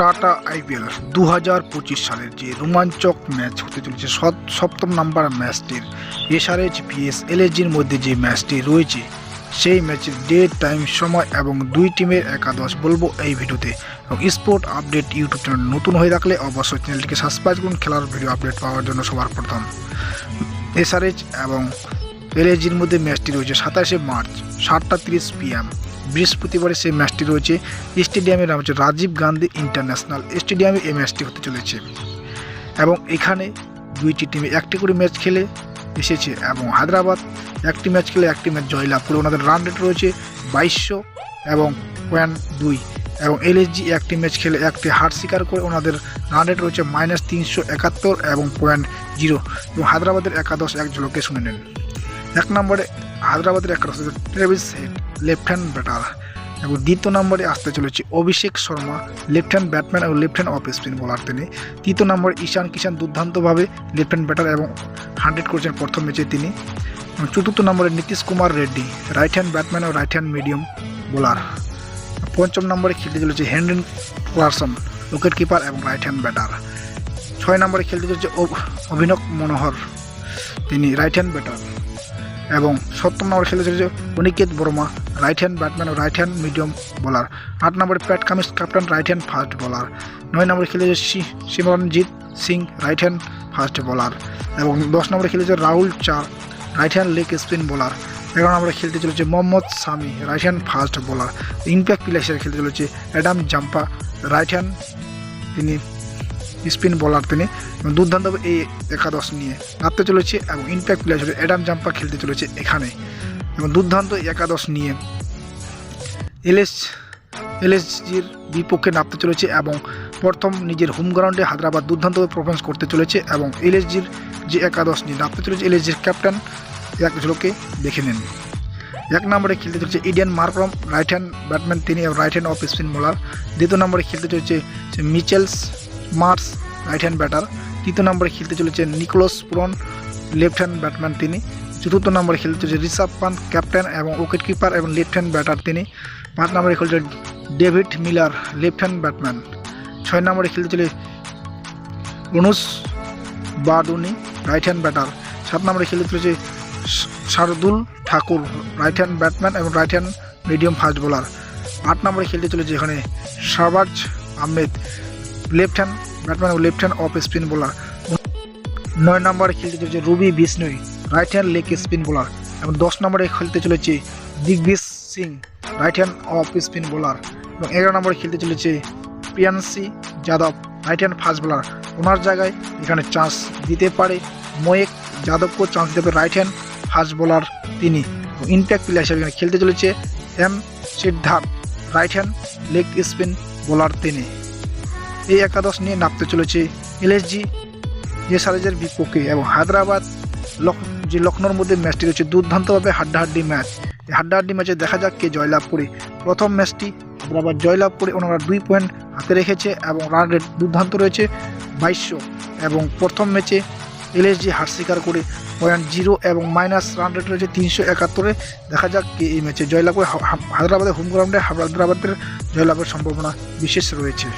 Tata IPL দু হাজার পঁচিশ সালের যে রোমাঞ্চক ম্যাচ হতে চলেছে সপ্তম নাম্বার ম্যাচটির এসআরএইচ পিএস এলএসজির মধ্যে যে ম্যাচটি রয়েছে, সেই ম্যাচের ডেট, টাইম, সময় এবং দুই টিমের একাদশ বলব এই ভিডিওতে। এবং স্পোর্ট আপডেট ইউটিউব চ্যানেল নতুন হয়ে থাকলে অবশ্যই চ্যানেলটিকে সাবস্ক্রাইব করুন, খেলার ভিডিও আপডেট পাওয়ার জন্য সবার প্রথম। এসআরএইচ এবং এলএসজির মধ্যে ম্যাচটি রয়েছে সাতাশে মার্চ, সাতটা তিরিশ পিএম। বৃহস্পতিবারে সেই ম্যাচটি রয়েছে স্টেডিয়ামের নাম হচ্ছে রাজীব গান্ধী ইন্টারন্যাশনাল স্টেডিয়ামে এই ম্যাচটি হতে চলেছে। এবং এখানে দুইটি টিমে একটি করে ম্যাচ খেলে এসেছে এবং হায়দ্রাবাদ, একটি ম্যাচ খেলে একটি ম্যাচ জয়লাভ করে ওনাদের রান রেট রয়েছে বাইশশো এবং পয়েন্ট দুই। এবং এলএসজি একটি ম্যাচ খেলে একটি হার স্বীকার করে ওনাদের রান রেট রয়েছে মাইনাস তিনশো একাত্তর এবং পয়েন্ট জিরো এবং হায়দ্রাবাদের একাদশ এক ঝলকে শুনে নেন। এক নম্বরে হায়দ্রাবাদের একাদশ হচ্ছে Travis Head left hand batter. এবং দ্বিতীয় নম্বরে আসতে চলেছে Abhishek Sharma left hand batsman এবং left hand off spin bowler. তিনি তৃতীয় নম্বরে ঈশান কিষান দুর্দান্তভাবে লেফট হ্যান্ড ব্যাটার এবং হান্ড্রেড করেছেন প্রথম ম্যাচে তিনি। চতুর্থ নম্বরে Nitish Kumar Reddy right hand batsman ও রাইট হ্যান্ড মিডিয়াম বোলার। পঞ্চম নম্বরে খেলতে চলেছে হেনরিন ক্লার্সন উইকেট কিপার এবং রাইট হ্যান্ড ব্যাটার ছয় নম্বরে খেলতে চলেছে অভিনব মনোহর, তিনি রাইট হ্যান্ড ব্যাটার এবং সপ্তম নম্বরে খেলতে চলেছে Aniket Verma right hand batsman ও রাইট হ্যান্ড মিডিয়াম বোলার আট নম্বরে Pat Cummins captain right hand fast bowler নয় নম্বরে খেলেছে Simarjeet Singh right hand fast bowler এবং দশ নম্বরে খেলেছে Rahul Chahar right hand leg spin bowler এগারো নম্বরে খেলতে চলেছে Mohammed Shami right hand fast bowler impact player খেলতে চলেছে অ্যাডাম জাম্পা রাইট হ্যান্ড তিনি স্পিন বোলার তিনি। দুর্দান্ত এই একাদশ নিয়ে নামতে চলেছে এবং ইম্প্যাক্ট প্লেয়ার হিসেবে অ্যাডাম জাম্পা খেলতে চলেছে এখানে। এবং দুর্দান্ত একাদশ নিয়ে এলএস এলএসজির বিপক্ষে নামতে চলেছে এবং প্রথম নিজের হোম গ্রাউন্ডে হায়দ্রাবাদ দুর্দান্ত পারফরমেন্স করতে চলেছে এবং এলএসজির যে একাদশ নিয়ে নামতে চলেছে এলএসজির ক্যাপ্টেন এক ঝলকে দেখে নেন। এক নম্বরে খেলতে চলেছে Aiden Markram right hand batsman তিনি right hand off spin bowler দ্বিতীয় নম্বরে খেলতে চলেছে Mitchell Marsh right hand batter তৃতীয় নম্বরে খেলতে চলেছে নিকোলাস পুরন লেফট হ্যান্ড ব্যাটম্যান তিনি। চতুর্থ নম্বরে খেলতে চলেছে ঋষভ পান্ত ক্যাপ্টেন এবং উইকেট কিপার এবং লেফট হ্যান্ড ব্যাটার তিনি। পাঁচ নম্বরে খেলছে David Miller left hand batsman ছয় নম্বরে খেলতে চলে Ayush Badoni right hand batter সাত নম্বরে খেলতে চলেছে Shardul Thakur right hand batsman এবং right hand medium fast bowler আট নম্বরে খেলতে চলেছে এখানে Shahbaz Ahmed. Left hand batsman এবং left hand off spin bowler. নয় নম্বরে খেলতে চলেছে Ravi Bishnoi right hand leg spin bowler এবং দশ নম্বরে খেলতে চলেছে Digvesh Singh right hand off spin bowler এবং এগারো নম্বরে খেলতে চলেছে Priyanshi Yadav right hand fast bowler ওনার জায়গায় এখানে চান্স দিতে পারে ময়েক যাদবকেও চান্স দেবে রাইট হ্যান্ড ফাস্ট বোলার তিনি। ইম্প্যাক্ট প্লেয়ার হিসেবে এখানে খেলতে চলেছে M Siddharth right hand leg spin bowler তিনি। এই একাদশ নিয়ে নামতে চলেছে এলএসজি, যে সারেজের বিপক্ষে। এবং হায়দ্রাবাদ যে লখনৌর মধ্যে ম্যাচটি রয়েছে, দুর্দান্তভাবে হাড্ডাহাড্ডি ম্যাচ। হাড্ডাহাড্ডি ম্যাচে দেখা যাক কে জয়লাভ করে প্রথম ম্যাচটি, হায়দ্রাবাদ জয়লাভ করে ওনারা দুই পয়েন্ট হাতে রেখেছে এবং রান রেট দুর্দান্ত রয়েছে বাইশশো। এবং প্রথম ম্যাচে এলএসজি হার স্বীকার করে পয়েন্ট জিরো এবং মাইনাস রান রেট রয়েছে তিনশো একাত্তরে। দেখা যাক কে এই ম্যাচে জয়লাভ করে হায়দ্রাবাদের হোম গ্রাউন্ডে হায়দ্রাবাদের জয়লাভের সম্ভাবনা বিশেষ রয়েছে।